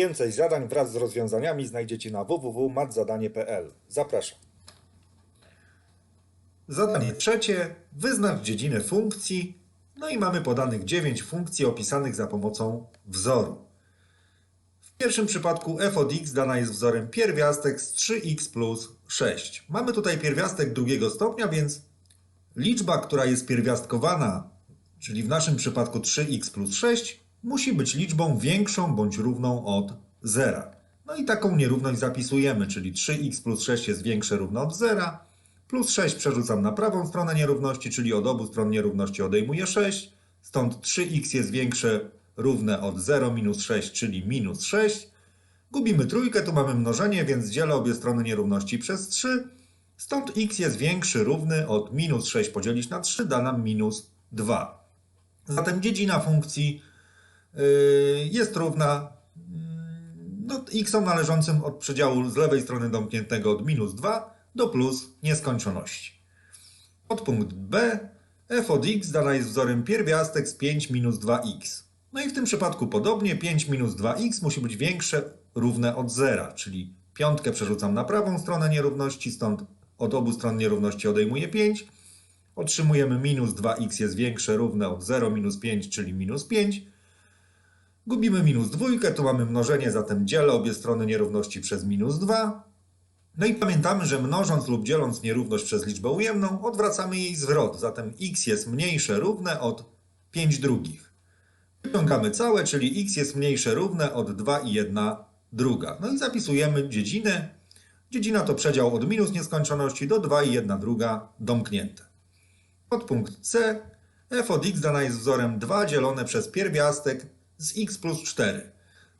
Więcej zadań wraz z rozwiązaniami znajdziecie na www.matzadanie.pl. Zapraszam. Zadanie trzecie. Wyznacz dziedzinę funkcji. No i mamy podanych 9 funkcji opisanych za pomocą wzoru. W pierwszym przypadku f od x dana jest wzorem pierwiastek z 3x plus 6. Mamy tutaj pierwiastek drugiego stopnia, więc liczba, która jest pierwiastkowana, czyli w naszym przypadku 3x plus 6, musi być liczbą większą bądź równą od zera. No i taką nierówność zapisujemy, czyli 3x plus 6 jest większe równo od zera, plus 6 przerzucam na prawą stronę nierówności, czyli od obu stron nierówności odejmuję 6, stąd 3x jest większe równe od 0 minus 6, czyli minus 6. Gubimy trójkę, tu mamy mnożenie, więc dzielę obie strony nierówności przez 3. Stąd x jest większy równy od minus 6 podzielić na 3 da nam minus 2. Zatem dziedzina funkcji jest równa mm, no, x należącym od przedziału z lewej strony domkniętego od minus 2 do plus nieskończoności. Podpunkt B f od x dana jest wzorem pierwiastek z 5 minus 2x. No i w tym przypadku podobnie 5 minus 2x musi być większe równe od zera, czyli piątkę przerzucam na prawą stronę nierówności, stąd od obu stron nierówności odejmuję 5. Otrzymujemy minus 2x jest większe równe od 0 minus 5, czyli minus 5. Gubimy minus dwójkę, tu mamy mnożenie, zatem dzielę obie strony nierówności przez minus 2. No i pamiętamy, że mnożąc lub dzieląc nierówność przez liczbę ujemną, odwracamy jej zwrot, zatem x jest mniejsze równe od 5 drugich. Wyciągamy całe, czyli x jest mniejsze równe od 2 i 1 druga. No i zapisujemy dziedzinę. Dziedzina to przedział od minus nieskończoności do 2 i 1 druga domknięte. Podpunkt C. f od x dana jest wzorem 2 dzielone przez pierwiastek z x plus 4.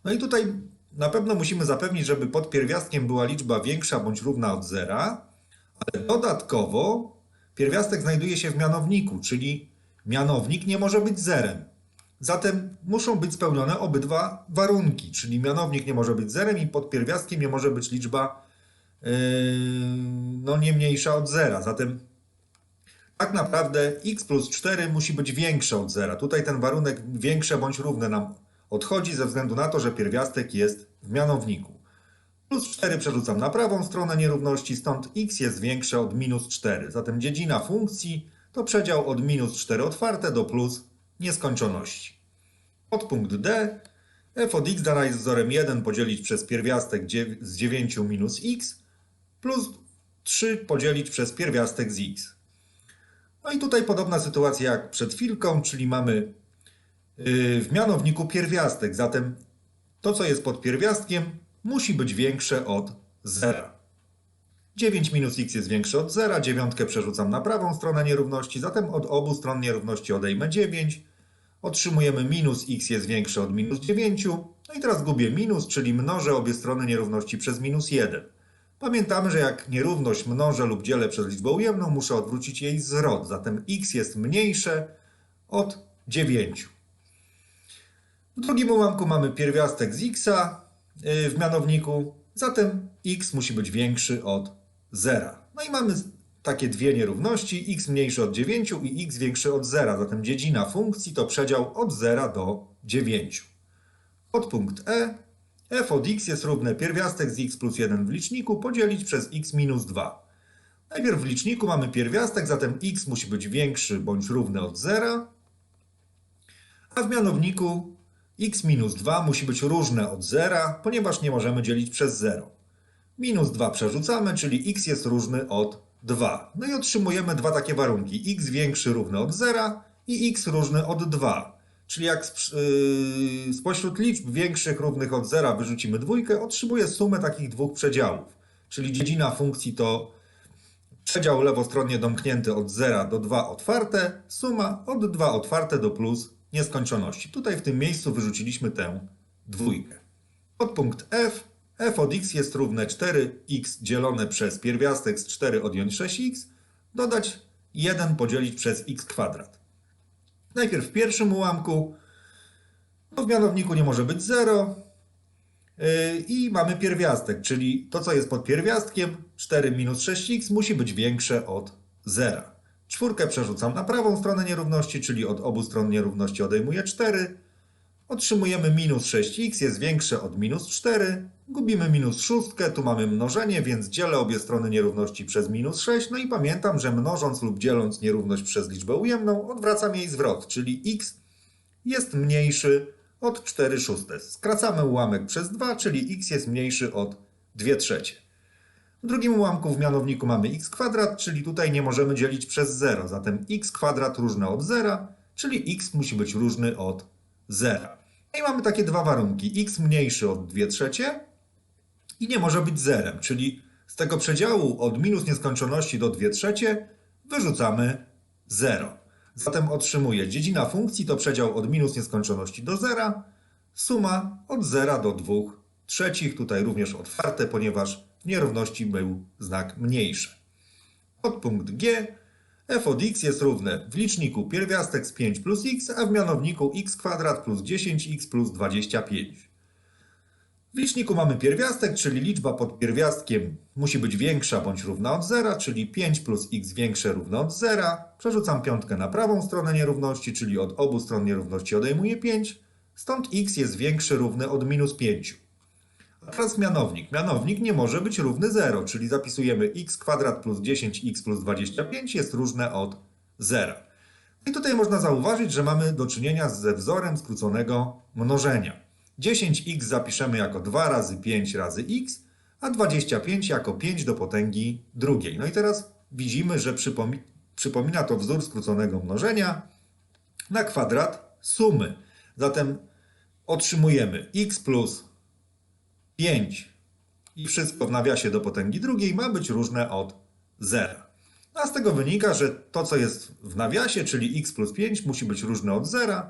No i tutaj na pewno musimy zapewnić, żeby pod pierwiastkiem była liczba większa bądź równa od zera, ale dodatkowo pierwiastek znajduje się w mianowniku, czyli mianownik nie może być zerem. Zatem muszą być spełnione obydwa warunki, czyli mianownik nie może być zerem i pod pierwiastkiem nie może być liczba yy, no, nie mniejsza od zera. Zatem tak naprawdę x plus 4 musi być większe od zera. Tutaj ten warunek większe bądź równe nam odchodzi ze względu na to, że pierwiastek jest w mianowniku. Plus 4 przerzucam na prawą stronę nierówności, stąd x jest większe od minus 4. Zatem dziedzina funkcji to przedział od minus 4 otwarte do plus nieskończoności. Podpunkt D. f od x dana jest wzorem 1 podzielić przez pierwiastek z 9 minus x plus 3 podzielić przez pierwiastek z x. No i tutaj podobna sytuacja jak przed chwilką, czyli mamy yy, w mianowniku pierwiastek, zatem to, co jest pod pierwiastkiem, musi być większe od zera. 9 minus x jest większe od zera, dziewiątkę przerzucam na prawą stronę nierówności, zatem od obu stron nierówności odejmę 9. Otrzymujemy minus x jest większe od minus 9. No i teraz gubię minus, czyli mnożę obie strony nierówności przez minus 1. Pamiętamy, że jak nierówność mnożę lub dzielę przez liczbę ujemną, muszę odwrócić jej zwrot, zatem x jest mniejsze od 9. W drugim ułamku mamy pierwiastek z x w mianowniku, zatem x musi być większy od 0. No i mamy takie dwie nierówności, x mniejsze od 9 i x większy od 0, zatem dziedzina funkcji to przedział od 0 do 9. Podpunkt E. f od x jest równe pierwiastek z x plus 1 w liczniku podzielić przez x minus 2. Najpierw w liczniku mamy pierwiastek, zatem x musi być większy bądź równy od 0, a w mianowniku x minus 2 musi być różne od 0, ponieważ nie możemy dzielić przez 0. Minus 2 przerzucamy, czyli x jest różny od 2. No i otrzymujemy dwa takie warunki. x większy równy od 0 i x różny od 2. Czyli jak yy, spośród liczb większych równych od 0 wyrzucimy dwójkę, otrzymuję sumę takich dwóch przedziałów. Czyli dziedzina funkcji to przedział lewostronnie domknięty od 0 do 2 otwarte, suma od 2 otwarte do plus nieskończoności. Tutaj w tym miejscu wyrzuciliśmy tę dwójkę. Podpunkt F. f od x jest równe 4x dzielone przez pierwiastek z 4 odjąć 6x, dodać 1 podzielić przez x kwadrat. Najpierw w pierwszym ułamku, w mianowniku nie może być 0 yy, i mamy pierwiastek, czyli to co jest pod pierwiastkiem, 4 minus 6x musi być większe od 0. Czwórkę przerzucam na prawą stronę nierówności, czyli od obu stron nierówności odejmuję 4. Otrzymujemy minus 6x jest większe od minus 4. Gubimy minus 6, tu mamy mnożenie, więc dzielę obie strony nierówności przez minus 6. No i pamiętam, że mnożąc lub dzieląc nierówność przez liczbę ujemną, odwracam jej zwrot, czyli x jest mniejszy od 4 szóste. Skracamy ułamek przez 2, czyli x jest mniejszy od 2 trzecie. W drugim ułamku w mianowniku mamy x kwadrat, czyli tutaj nie możemy dzielić przez 0. Zatem x kwadrat różne od 0, czyli x musi być różny od 0. No i mamy takie dwa warunki. x mniejszy od 2 trzecie i nie może być zerem, czyli z tego przedziału od minus nieskończoności do 2 trzecie wyrzucamy 0. Zatem otrzymuję dziedzina funkcji to przedział od minus nieskończoności do 0, suma od 0 do 2 trzecich, tutaj również otwarte, ponieważ w nierówności był znak mniejszy. Podpunkt G f od x jest równe w liczniku pierwiastek z 5 plus x, a w mianowniku x kwadrat plus 10x plus 25. W liczniku mamy pierwiastek, czyli liczba pod pierwiastkiem musi być większa bądź równa od 0, czyli 5 plus x większe równe od 0. Przerzucam piątkę na prawą stronę nierówności, czyli od obu stron nierówności odejmuję 5. Stąd x jest większy równy od minus 5. Teraz mianownik. Mianownik nie może być równy 0, czyli zapisujemy x kwadrat plus 10x plus 25 jest różne od 0. I tutaj można zauważyć, że mamy do czynienia ze wzorem skróconego mnożenia. 10x zapiszemy jako 2 razy 5 razy x, a 25 jako 5 do potęgi drugiej. No i teraz widzimy, że przypomi przypomina to wzór skróconego mnożenia na kwadrat sumy. Zatem otrzymujemy x plus 5 i wszystko w nawiasie do potęgi drugiej ma być różne od 0. A z tego wynika, że to, co jest w nawiasie, czyli x plus 5, musi być różne od 0.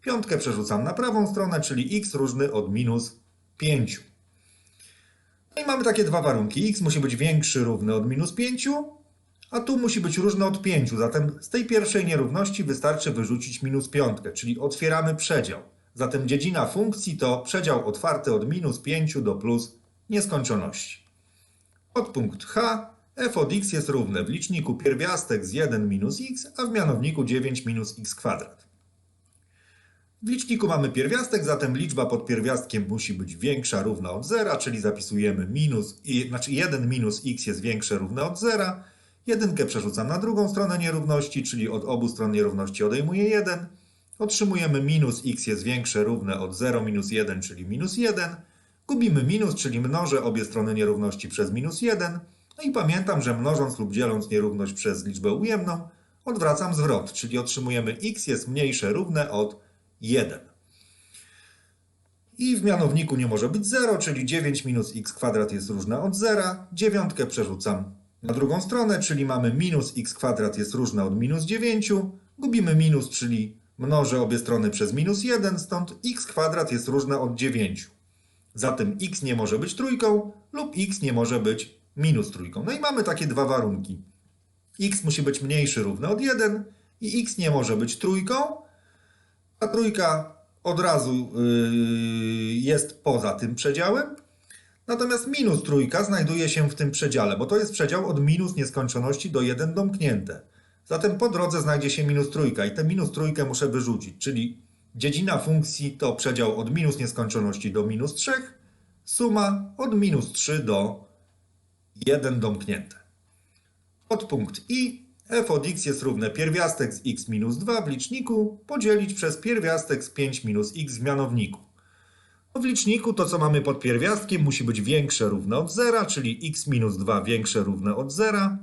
Piątkę przerzucam na prawą stronę, czyli x różny od minus 5. No i mamy takie dwa warunki. x musi być większy równy od minus 5, a tu musi być różny od 5. Zatem z tej pierwszej nierówności wystarczy wyrzucić minus piątkę, czyli otwieramy przedział. Zatem dziedzina funkcji to przedział otwarty od minus 5 do plus nieskończoności. Podpunkt H f od x jest równe w liczniku pierwiastek z 1 minus x, a w mianowniku 9 minus x kwadrat. W liczniku mamy pierwiastek, zatem liczba pod pierwiastkiem musi być większa równa od 0, czyli zapisujemy minus, i, znaczy 1 minus x jest większe równe od 0. Jedynkę przerzucam na drugą stronę nierówności, czyli od obu stron nierówności odejmuję 1. Otrzymujemy minus x jest większe równe od 0 minus 1, czyli minus 1. Gubimy minus, czyli mnożę obie strony nierówności przez minus 1. No i pamiętam, że mnożąc lub dzieląc nierówność przez liczbę ujemną, odwracam zwrot, czyli otrzymujemy x jest mniejsze równe od 1. I w mianowniku nie może być 0, czyli 9 minus x kwadrat jest różne od 0. Dziewiątkę przerzucam na drugą stronę, czyli mamy minus x kwadrat jest różne od minus 9. Gubimy minus, czyli mnożę obie strony przez minus 1, stąd x kwadrat jest różne od 9. Zatem x nie może być trójką lub x nie może być minus trójką. No i mamy takie dwa warunki. x musi być mniejszy równy od 1 i x nie może być trójką, a trójka od razu yy, jest poza tym przedziałem. Natomiast minus trójka znajduje się w tym przedziale, bo to jest przedział od minus nieskończoności do 1 domknięte. Zatem po drodze znajdzie się minus trójka i tę minus trójkę muszę wyrzucić, czyli dziedzina funkcji to przedział od minus nieskończoności do minus 3, suma od minus 3 do 1 domknięte. Podpunkt i f od x jest równe pierwiastek z x minus 2 w liczniku podzielić przez pierwiastek z 5 minus x w mianowniku. W liczniku to, co mamy pod pierwiastkiem, musi być większe równe od 0, czyli x minus 2 większe równe od 0.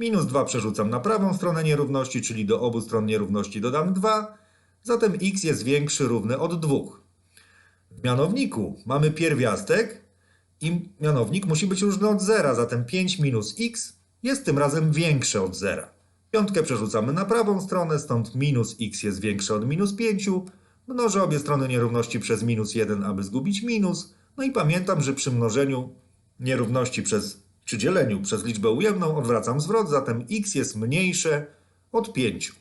Minus 2 przerzucam na prawą stronę nierówności, czyli do obu stron nierówności dodam 2. Zatem x jest większy równy od 2. W mianowniku mamy pierwiastek i mianownik musi być różny od 0, zatem 5 minus x jest tym razem większe od 0. Piątkę przerzucamy na prawą stronę, stąd minus x jest większe od minus 5. Mnożę obie strony nierówności przez minus 1, aby zgubić minus. No i pamiętam, że przy mnożeniu nierówności przez, czy dzieleniu przez liczbę ujemną odwracam zwrot, zatem x jest mniejsze od 5.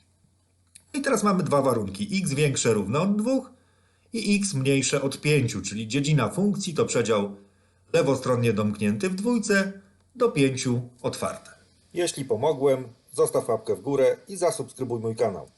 I teraz mamy dwa warunki. x większe równe od 2 i x mniejsze od 5, czyli dziedzina funkcji to przedział lewostronnie domknięty w dwójce do 5 otwarte. Jeśli pomogłem, zostaw łapkę w górę i zasubskrybuj mój kanał.